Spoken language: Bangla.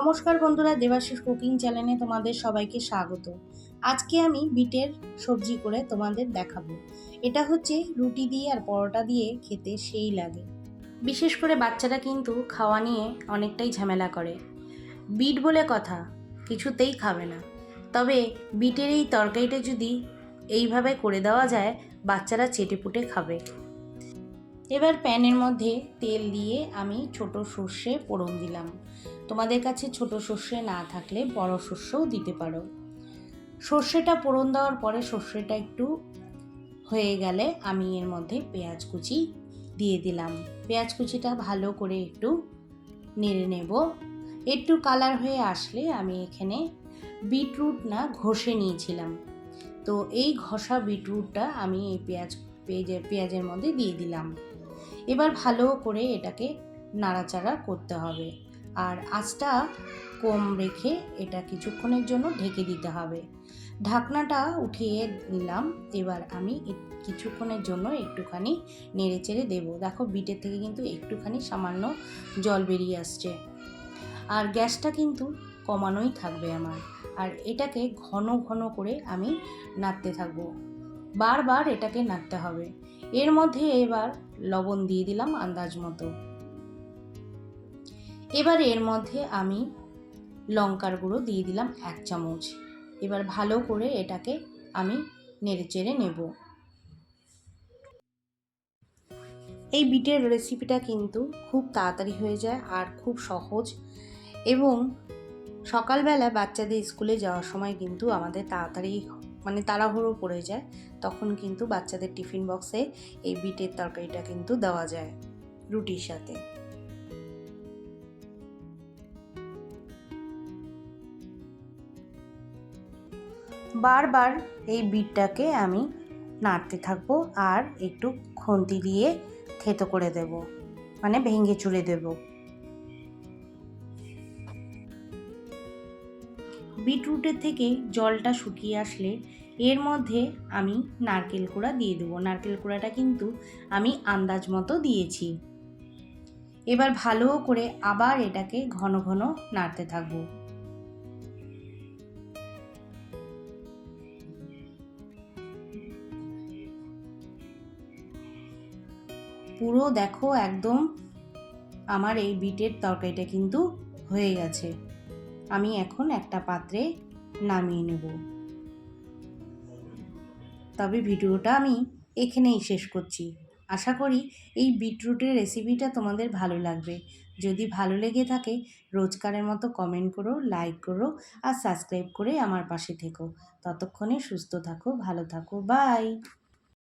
নমস্কার বন্ধুরা, দেবাশিস কুকিং চ্যানেলে তোমাদের সবাইকে স্বাগত। আজকে আমি বিটের সবজি করে তোমাদের দেখাবো। এটা হচ্ছে রুটি দিয়ে আর পরোটা দিয়ে খেতে সেই লাগে। বিশেষ করে বাচ্চারা কিন্তু খাওয়া নিয়ে অনেকটাই ঝামেলা করে। বিট বলে কথা, কিছুতেই খাবে না। তবে বিটের এই তরকারিটা যদি এইভাবে করে দেওয়া যায়, বাচ্চারা চেটেপুটে খাবে। এবার প্যানের মধ্যে তেল দিয়ে আমি ছোট সর্ষে পোড়ন দিলাম। তোমাদের কাছে ছোট সর্ষে না থাকলে বড় সর্ষেও দিতে পারো। সর্ষেটা পোড়ন দেওয়ার পরে সর্ষেটা একটু হয়ে গেলে আমি এর মধ্যে পেঁয়াজ কুচি দিয়ে দিলাম। পেঁয়াজ কুচিটা ভালো করে একটু নেড়ে নেব। একটু কালার হয়ে আসলে আমি এখানে বিটরুট না ঘষে নিয়েছিলাম। তো এই ঘষা বিটরুটটা আমি এই পেঁয়াজ, পেঁয়াজের পেঁয়াজের মধ্যে দিয়ে দিলাম। এবার ভালো করে এটাকে নাড়াচাড়া করতে হবে। আর আঁচটা কম রেখে এটা কিছুক্ষণের জন্য ঢেকে দিতে হবে। ঢাকনাটা উঠিয়ে নিলাম। এবার আমি কিছুক্ষণের জন্য একটুখানি নেড়ে চেড়ে দেবো। দেখো, বিটের থেকে কিন্তু একটুখানি সামান্য জল বেরিয়ে আসছে। আর গ্যাসটা কিন্তু কমানোই থাকবে আমার। আর এটাকে ঘন ঘন করে আমি নাড়তে থাকব। বারবার এটাকে নাড়তে হবে। এর মধ্যে এবার লবণ দিয়ে দিলাম আন্দাজ মতো। এবার এর মধ্যে আমি লঙ্কার গুঁড়ো দিয়ে দিলাম এক চামচ। এবার ভালো করে এটাকে আমি নেড়ে চেড়ে নেব। এই বিটের রেসিপিটা কিন্তু খুব তাড়াতাড়ি হয়ে যায় আর খুব সহজ এবং সকালবেলা বাচ্চাদের স্কুলে যাওয়ার সময় কিন্তু আমাদের তাড়াতাড়ি মানে তাড়াহুড়ো পড়ে যায়, তখন কিন্তু বাচ্চাদের টিফিন বক্সে এই বিটের তরকারিটা কিন্তু দেওয়া যায় রুটির সাথে। বারবার এই বিটটাকে আমি নাড়তে থাকব আর একটু খুন্তি দিয়ে থেতো করে দেব মানে ভেঙে চুলে দেব। বিটরুটের থেকে জলটা শুকিয়ে আসলে এর মধ্যে আমি নারকেল কুড়া দিয়ে দেবো। নারকেল কুড়াটা কিন্তু আমি আন্দাজ মতো দিয়েছি। এবার ভালো করে আবার এটাকে ঘন ঘন নাড়তে থাকব। পুরো দেখো একদম আমার এই বিটের তরকারিটা কিন্তু হয়ে গেছে। আমি এখন একটা পাত্রে নামিয়ে নেব। তবে ভিডিওটা আমি এখানেই শেষ করছি। আশা করি এই বিটরুটের রেসিপিটা তোমাদের ভালো লাগবে। যদি ভালো লেগে থাকে, রোজকারের মতো কমেন্ট করো, লাইক করো আর সাবস্ক্রাইব করে আমার পাশে থেকো। ততক্ষণে সুস্থ থাকো, ভালো থাকো, বাই!